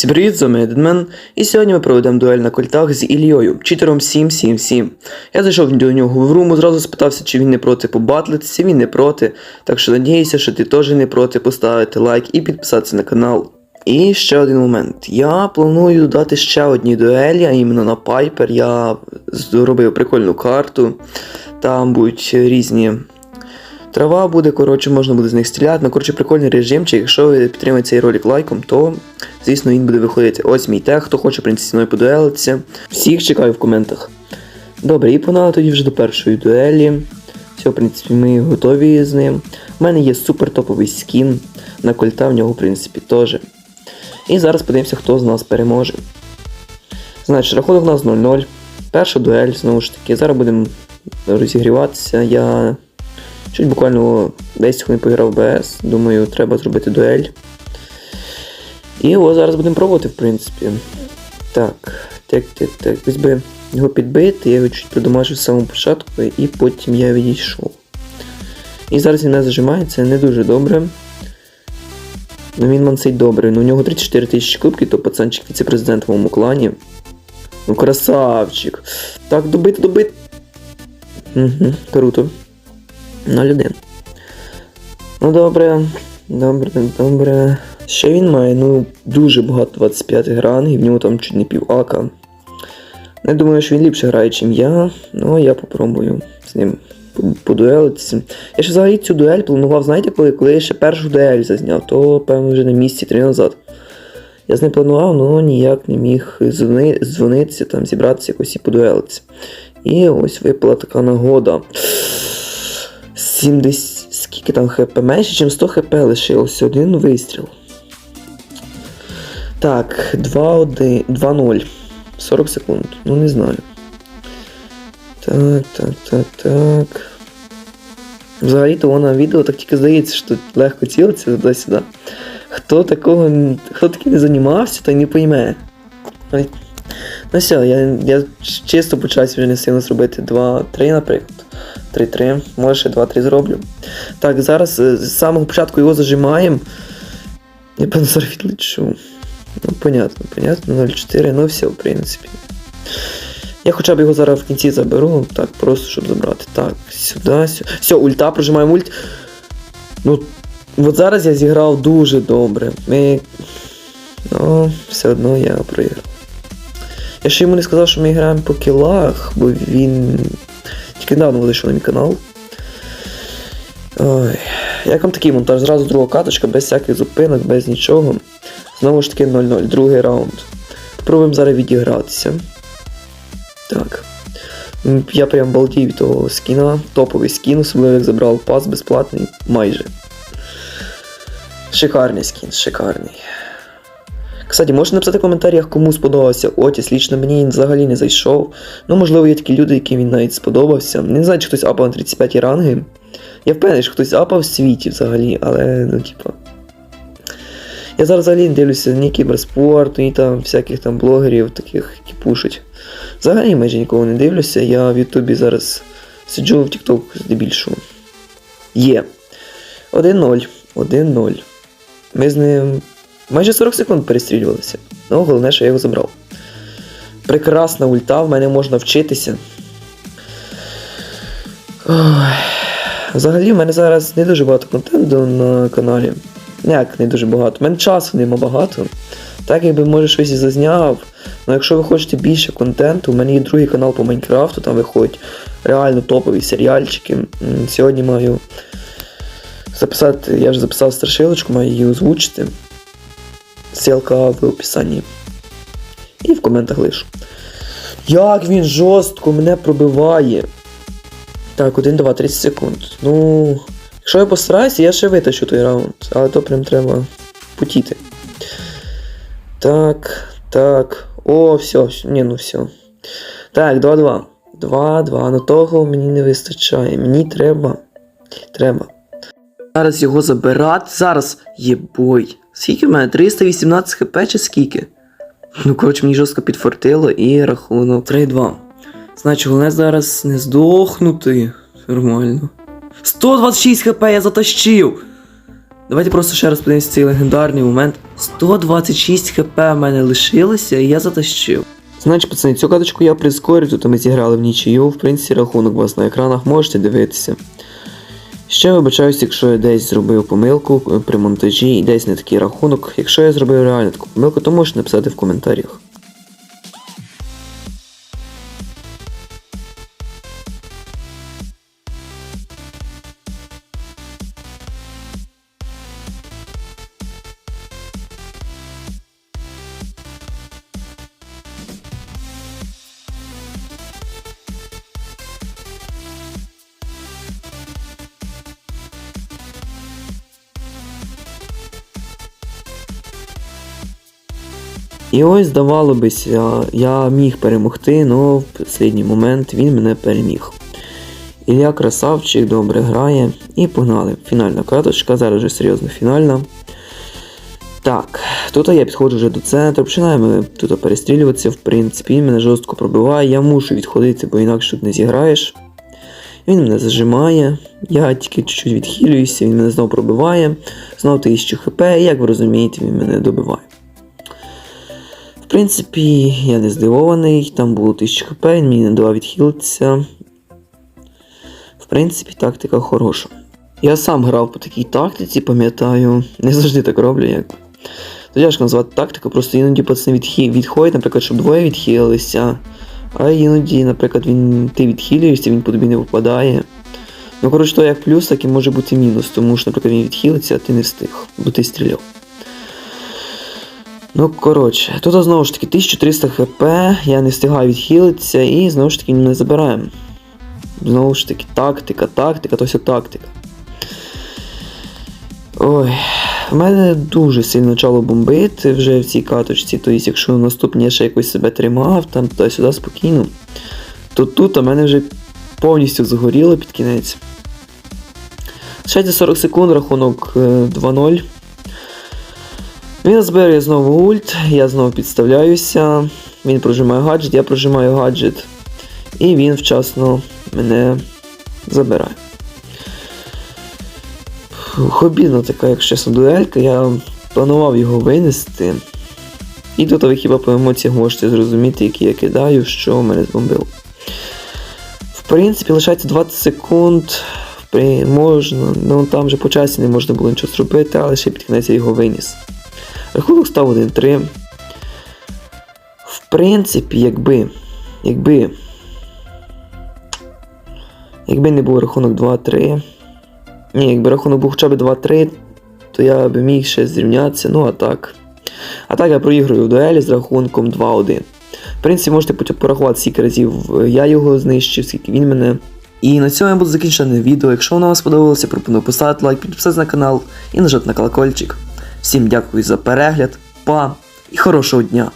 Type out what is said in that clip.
Всім привіт, з вами Дедмен, і сьогодні ми проведемо дуель на кольтах з Ільєю, читером 777. Я зайшов до нього в руму, зразу спитався, чи він не проти побатлитися, він не проти. Так що надіюся, що ти теж не проти поставити лайк і підписатися на канал. І ще один момент. Я планую додати ще одні дуелі, а іменно на Пайпер. Я зробив прикольну карту. Там будуть різні Трава буде, коротше, можна буде з них стріляти. Ну, коротше, прикольний режимчик. Якщо ви підтримаєте цей ролик лайком, то, звісно, він буде виходити. Ось мій тег, хто хоче, зі мною подуелитися. Всіх чекаю в коментах. Добре, і погнали тоді вже до першої дуелі. Все, в принципі, ми готові з ним. У мене є супер топовий скін. На кольта в нього, в принципі, теж. І зараз подивимося, хто з нас переможе. Значить, рахунок у нас 0-0. Перша дуель, знову ж таки, зараз будемо розігріватися. Я Чуть буквально 10 хвилин поіграв БС. Думаю, треба зробити дуель. І ось зараз будемо пробувати, в принципі. Так, так, так, так. Ось би його підбити, я його чуть придомажив з самого початку, і потім я відійшов. І зараз він не зажимається не дуже добре. Ну він мансить добре. Ну у нього 34 тисячі кубків, то пацанчик віце-президент в моєму клані. Ну красавчик. Так, добити, добити. Угу, круто. 0-1. Ну добре, добре, добре. Ще він має, ну, дуже багато 25 рангів, в нього там чуть не пів ака. Не думаю, що він ліпше грає, ніж я, ну я попробую з ним подуелитися. Я ще взагалі цю дуель планував, знаєте, коли коли я ще першу дуель зазняв, то певно вже на місці три назад. Я з ним планував, але ніяк не міг дзвони, дзвонитися, там, зібратися якось і подуелитися. І ось випала така нагода. 70. Скільки там хп? Менше, ніж 100 хп лишилося. Один вистріл. Так, 2-1. 2-0. 40 секунд. Ну не знаю. Так, так, так, так. Взагалі-то вона відео так тільки здається, що легко цілиться туди-сюди. Хто такого хто таким не займався, той не пойме. Ну все, я я чисто по часі вже не сильно зробити 2-3, наприклад. 3-3, може ще 2-3 зроблю. Так, зараз е, з самого початку його зажимаємо. Я певно зараз відлечу. Ну, понятно, понятно, 0-4, ну все, в принципі. Я хоча б його зараз в кінці заберу, так, просто щоб забрати. Так, сюди, сюди. Все, ульта, прожимаємо ульт. Ну, от зараз я зіграв дуже добре. Ми... Ну, все одно я проіграв. Я ще йому не сказав, що ми граємо по кілах, бо він тільки недавно вийшов на мій канал. Ой. Як вам такий монтаж? Зразу друга каточка, без всяких зупинок, без нічого. Знову ж таки 0-0, другий раунд. Попробуємо зараз відігратися. Так. Я прям балдів від того скіна. Топовий скін, особливо як забрав пас безплатний, майже. Шикарний скін, шикарний. Кстати, можете написати в коментарях, кому сподобався Отіс. Лічно мені він взагалі не зайшов. Ну, можливо, є такі люди, яким він навіть сподобався. Не знаю, чи хтось апав на 35 ранги. Я впевнений, що хтось апав в світі взагалі, але, ну, типа. Я зараз взагалі не дивлюся ні кіберспорт, ні там всяких там блогерів, таких, які пушать. Взагалі майже нікого не дивлюся. Я в Ютубі зараз сиджу в Тікток здебільшого. Є. 1-0. 1-0. Ми з ним. Майже 40 секунд перестрілювалися. Ну, головне, що я його забрав. Прекрасна ульта, в мене можна вчитися. Взагалі, в мене зараз не дуже багато контенту на каналі. Як не дуже багато. У мене часу нема багато. Так якби може щось і зазняв. Але якщо ви хочете більше контенту, у мене є другий канал по Майнкрафту, там виходять реально топові серіальчики. Сьогодні маю записати, я вже записав страшилочку, маю її озвучити. Ссылка в описанні. І в коментах лишу. Як він жорстко мене пробиває. Так, 1, 2, 30 секунд. Ну. Якщо я постараюся, я ще витащу той раунд. Але то прям треба путіти. Так, так. О, все, ні, ну все. Так, 2-2. 2-2. Ну того мені не вистачає. Мені треба. Треба. Зараз його забирати. Зараз єбой. Скільки в мене? 318 хп чи скільки? Ну, коротше, мені жорстко підфортило і рахунок 3-2. Значить, головне зараз не здохнути. Нормально. 126 хп я затащив! Давайте просто ще раз подивимося цей легендарний момент. 126 хп в мене лишилося, і я затащив. Значить, пацани, цю каточку я прискорив, тут ми зіграли в нічию. В принципі, рахунок у вас на екранах можете дивитися. Ще вибачаюся, якщо я десь зробив помилку е, при монтажі і десь не такий рахунок. Якщо я зробив реально таку помилку, то можеш написати в коментарях. І ось, здавалося, я міг перемогти, але в останній момент він мене переміг. Ілля красавчик, добре грає. І погнали. Фінальна каточка, зараз вже серйозно фінальна. Так, тут я підходжу вже до центру, починаємо тут перестрілюватися, в принципі, він мене жорстко пробиває, я мушу відходити, бо інакше тут не зіграєш. Він мене зажимає, я тільки чуть-чуть відхилююся, він мене знову пробиває, знову 1000 хп, і як ви розумієте, він мене добиває. Принципі, я не здивований, там було 1000 хп, він мені не давав відхилитися. В принципі, тактика хороша. Я сам грав по такій тактиці, пам'ятаю, не завжди так роблю, як. То тяжко назвати тактику, просто іноді пацани відхи... відходять, наприклад, щоб двоє відхилилися. А іноді, наприклад, він... ти відхилюєшся, він по тобі не попадає. Ну, коротше, то як плюс, так і може бути мінус, тому що, наприклад, він відхилиться, а ти не встиг, бо ти стріляв. Ну, коротше, тут знову ж таки 1300 хп, я не встигаю відхилитися і знову ж таки не забираємо. Знову ж таки, тактика, тактика, то все тактика. Ой, в мене дуже сильно почало бомбити вже в цій каточці, тобто, якщо наступні я ще якось себе тримав, там туди-сюди спокійно, то тут у мене вже повністю згоріло під кінець. Ще 40 секунд, рахунок е, 2-0. Він збере знову ульт, я знову підставляюся, він прожимає гаджет, я прожимаю гаджет, і він вчасно мене забирає. Хобідна така, якщо чесно, дуелька, я планував його винести. І тут ви хіба по емоціях можете зрозуміти, які я кидаю, що мене збомбило. В принципі, лишається 20 секунд. Можна, ну там вже по часі не можна було нічого зробити, але ще під кінець я його виніс. Рахунок став 1-3. В принципі, якби. Якби. Якби не був рахунок 2-3. Ні, якби рахунок був хоча б 2-3, то я би міг ще зрівнятися, ну а так. А так я проіграю в дуелі з рахунком 2-1. В принципі, можете порахувати, скільки разів я його знищив, скільки він мене. І на цьому я буду закінчувати відео. Якщо воно вам сподобалося, пропоную поставити лайк, підписатися на канал і нажати на колокольчик. Всім дякую за перегляд, па і хорошого дня!